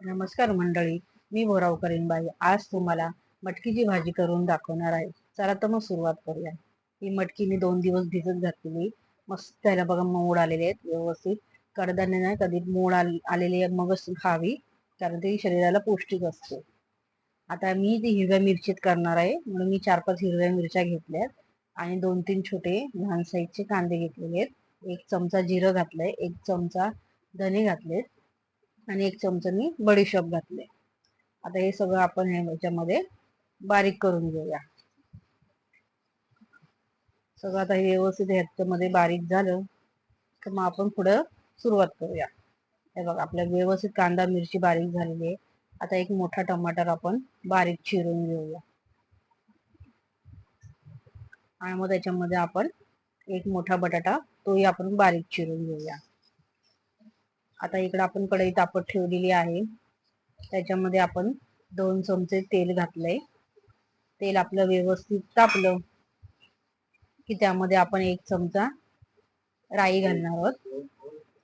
नमस्कार मंडळी मी बोराव बाई आज तुम्हाला मटकीची भाजी करून दाखवणार आहे. चला तर मग सुरुवात करूया. ही मटकी मी दोन दिवस भिजत घातलेली. मस्त त्याला बघा मोड आलेले आहेत व्यवस्थित. कडधान्य नाही कधी मोड आलेले मगच खावी कारण ते शरीराला पौष्टिक असते. आता मी ती हिरव्या मिरचीत करणार आहे म्हणून मी चार पाच हिरव्या मिरच्या घेतल्यात आणि दोन तीन छोटे लहान साईजचे कांदे घेतलेले आहेत. एक चमचा जिरं घातलंय एक चमचा धने घातलेत. आणि एक चमचा मी बडीशोप घातले. आता हे सगळं आपण ह्याच्यामध्ये बारीक करून घेऊया. सगळं आता हे व्यवस्थित ह्याच्यामध्ये बारीक झालं तर मग आपण पुढं सुरुवात करूया. हे बघा आपल्या व्यवस्थित कांदा मिरची बारीक झालेली आहे. आता एक मोठा टमाटर आपण बारीक चिरून घेऊया. आणि मग त्याच्यामध्ये आपण एक मोठा बटाटा तोही आपण बारीक चिरून घेऊया. आता इकडे आपण कढई तापत ठेवलेली आहे. त्याच्यामध्ये आपण दोन चमचे तेल घातलंय. तेल आपलं व्यवस्थित तापलं की त्यामध्ये आपण एक चमचा राई घालणार आहोत.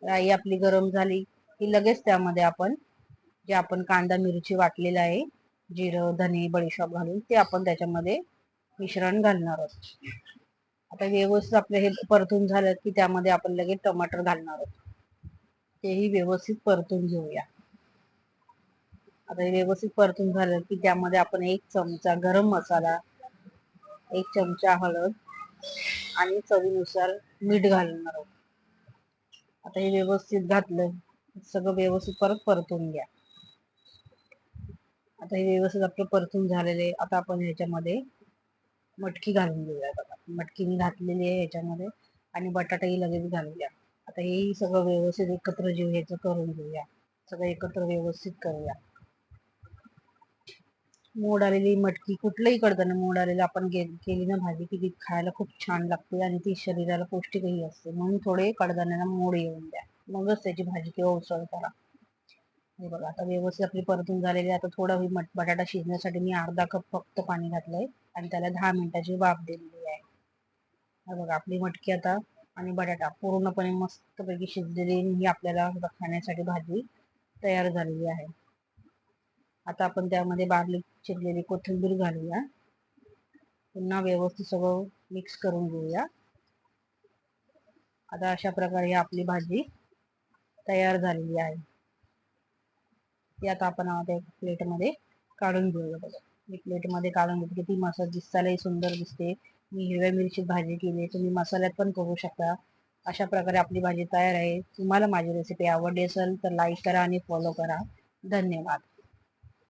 राई आपली गरम झाली की लगेच त्यामध्ये आपण जे आपण कांदा मिरची वाटलेला आहे जिरं धने बडीशॉप घालून ते आपण त्याच्यामध्ये मिश्रण घालणार आहोत. आता व्यवस्थित आपलं हे परतून झालं की त्यामध्ये आपण लगेच टमाटर घालणार आहोत. तेही व्यवस्थित परतून घेऊया. आता हे व्यवस्थित परतून झालं की त्यामध्ये आपण एक चमचा गरम मसाला एक चमचा हळद आणि चवीनुसार मीठ घालणार आहोत. आता हे व्यवस्थित घातलं सगळं व्यवस्थित परत परतून घ्या. आता हे व्यवस्थित आपलं परतून झालेले आता आपण ह्याच्यामध्ये मटकी घालून घेऊया बघा मटकी मी घातलेली आहे ह्याच्यामध्ये आणि बटाटाही लगेच घालूया. आता हे सगळं व्यवस्थित एकत्र जीव ह्याचं करून घेऊया. सगळं एकत्र व्यवस्थित करूया. मोड आलेली मटकी कुठलंही कडताना मोड आलेलं आपण केली ना भाजी की ती खायला खूप छान लागते आणि ती शरीराला पौष्टिकही असते. म्हणून थोडे कडधान्याला मोड येऊन द्या. मगच त्याची भाजी किंवा उसळ करा. हे बघा आता व्यवस्थित आपली परतून झालेली आता थोडा बटाटा शिजण्यासाठी मी अर्धा कप फक्त पाणी घातलंय आणि त्याला दहा मिनिटाची वाफ दिलेली आहे. बघा आपली मटकी आता आणि बटाटा पूर्णपणे मस्तपैकी शिजलेली ही आपल्याला खाण्यासाठी भाजी तयार झालेली आहे. आता आपण त्यामध्ये बारली चिरलेली कोथिंबीर घालूया. पुन्हा व्यवस्थित सगळं मिक्स करून घेऊया. आता अशा प्रकारे आपली भाजी तयार झालेली आहे. ती आता आपण प्लेट प्लेटमध्ये काढून घेऊया बघा. मी प्लेटमध्ये काढून घेते ती मसाला दिसायलाही सुंदर दिसते. मी हिरव्या मिरची भाजी केली तुम्ही मसाल्यात पण करू शकता. अशा प्रकारे आपली भाजी तयार आहे. तुम्हाला माझी रेसिपी आवडली असेल तर लाईक करा आणि फॉलो करा. धन्यवाद.